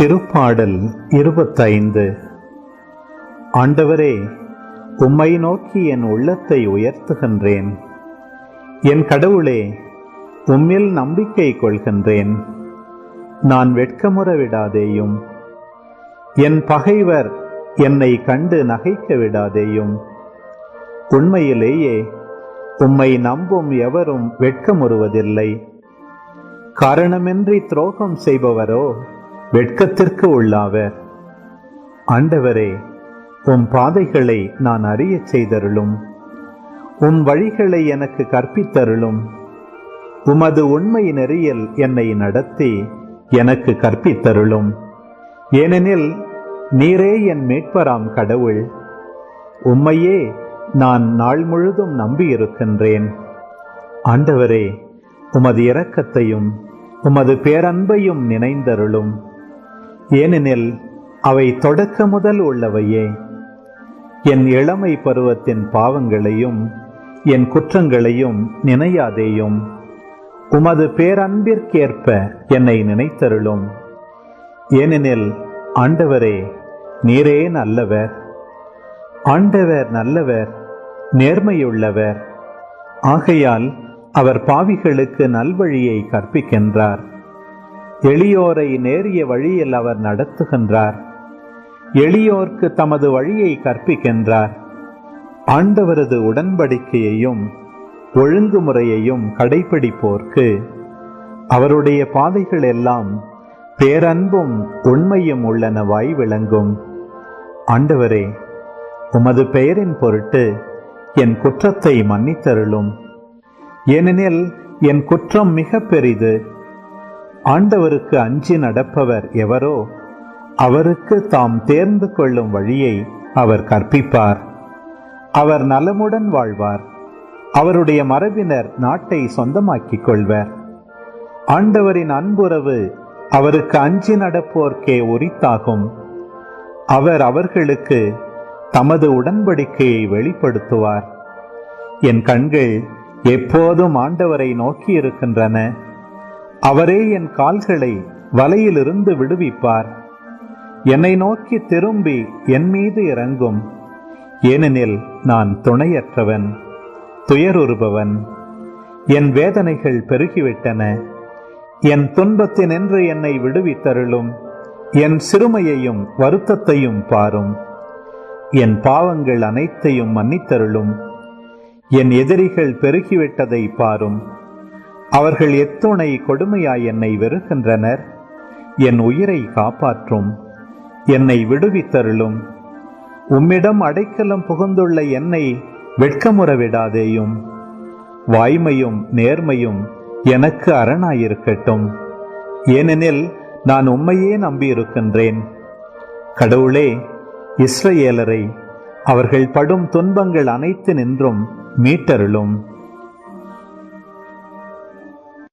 திருப்பாடல் இருபத்தைந்து. ஆண்டவரே உம்மை நோக்கி என் உள்ளத்தை உயர்த்துகின்றேன். என் கடவுளே உம்மில் நம்பிக்கை கொள்கின்றேன். நான் வெட்கமுற விடாதேயும் என் பகைவர் என்னை கண்டு நகைக்க விடாதேயும் உண்மையிலேயே உம்மை நம்பும் எவரும் வெட்கமுறுவதில்லை. காரணமின்றி துரோகம் செய்பவரோ வெட்கத்திற்கு உள்ளாவர். ஆண்டவரே உம் பாதைகளை நான் அறியச் செய்தருளும். உம் வழிகளை எனக்கு கற்பித்தருளும். உமது உண்மை நெறியில் என்னை நடத்தி எனக்கு கற்பித்தருளும். ஏனெனில் நீரே என் மீட்பராம் கடவுள். உம்மையே நான் நாள் முழுதும் நம்பியிருக்கின்றேன். ஆண்டவரே உமது இரக்கத்தையும் உமது பேரன்பையும் நினைந்தருளும். ஏனெனில் அவை தொடக்க முதல் உள்ளவையே. என் இளமை பருவத்தின் பாவங்களையும் என் குற்றங்களையும் நினையாதேயும். உமது பேரன்பிற்கேற்ப என்னை நினைத்தருளும். ஏனெனில் ஆண்டவரே நீரே நல்லவர். ஆண்டவர் நல்லவர் நேர்மையுள்ளவர். ஆகையால் அவர் பாவிகளுக்கு நல்வழியை கற்பிக்கின்றார். எளியோரை நேரிய வழியில் அவர் நடத்துகின்றார். எளியோர்க்கு தமது வழியை கற்பிக்கின்றார். ஆண்டவரது உடன்படிக்கையையும் ஒழுங்குமுறையையும் கடைபிடிப்போர்க்கு அவருடைய பாதைகள் எல்லாம் பேரன்பும் உண்மையும் உள்ளனவாய் விளங்கும். ஆண்டவரே உமது பெயரின் பொருட்டு என் குற்றத்தை மன்னித்தருளும். ஏனெனில் என் குற்றம் மிக பெரிது. ஆண்டவருக்கு அஞ்சி நடப்பவர் எவரோ அவருக்கு தாம் தேர்ந்து கொள்ளும் வழியை அவர் கற்பிப்பார். அவர் நலமுடன் வாழ்வார். அவருடைய மரபினர் நாட்டை சொந்தமாக்கிக் கொள்வர். ஆண்டவரின் அன்புறவு அவருக்கு அஞ்சி நடப்போர்க்கே உரித்தாகும். அவர் அவர்களுக்கு தமது உடன்படிக்கையை வெளிப்படுத்துவார். என் கண்கள் எப்போதும் ஆண்டவரை நோக்கி இருக்கின்றன அவரே என் கால்களை வலையிலிருந்து விடுவிப்பார். என்னை நோக்கி திரும்பி என் மீது இறங்கும். ஏனெனில் நான் துணையற்றவன் துயருறுபவன். என் வேதனைகள் பெருகிவிட்டன. என் துன்பத்தினின்று என்னை விடுவித்தருளும். என் சிறுமையையும் வருத்தத்தையும் பாரும். என் பாவங்கள் அனைத்தையும் மன்னித்தருளும். என் எதிரிகள் பெருகிவிட்டதை பாரும். அவர்கள் எத்துணை கொடுமையாய் என்னை வெறுக்கின்றனர். என் உயிரை காப்பாற்றும். என்னை விடுவித்தருளும். உம்மிடம் அடைக்கலம் புகுந்துள்ள என்னை வெட்கமுற விடாதேயும் வாய்மையும் நேர்மையும் எனக்கு அரணாயிருக்கட்டும். ஏனெனில் நான் உம்மையே நம்பியிருக்கின்றேன். கடவுளே இஸ்ரேலரை அவர்கள் படும் துன்பங்கள் அனைத்து நின்றும் மீட்டருளும்.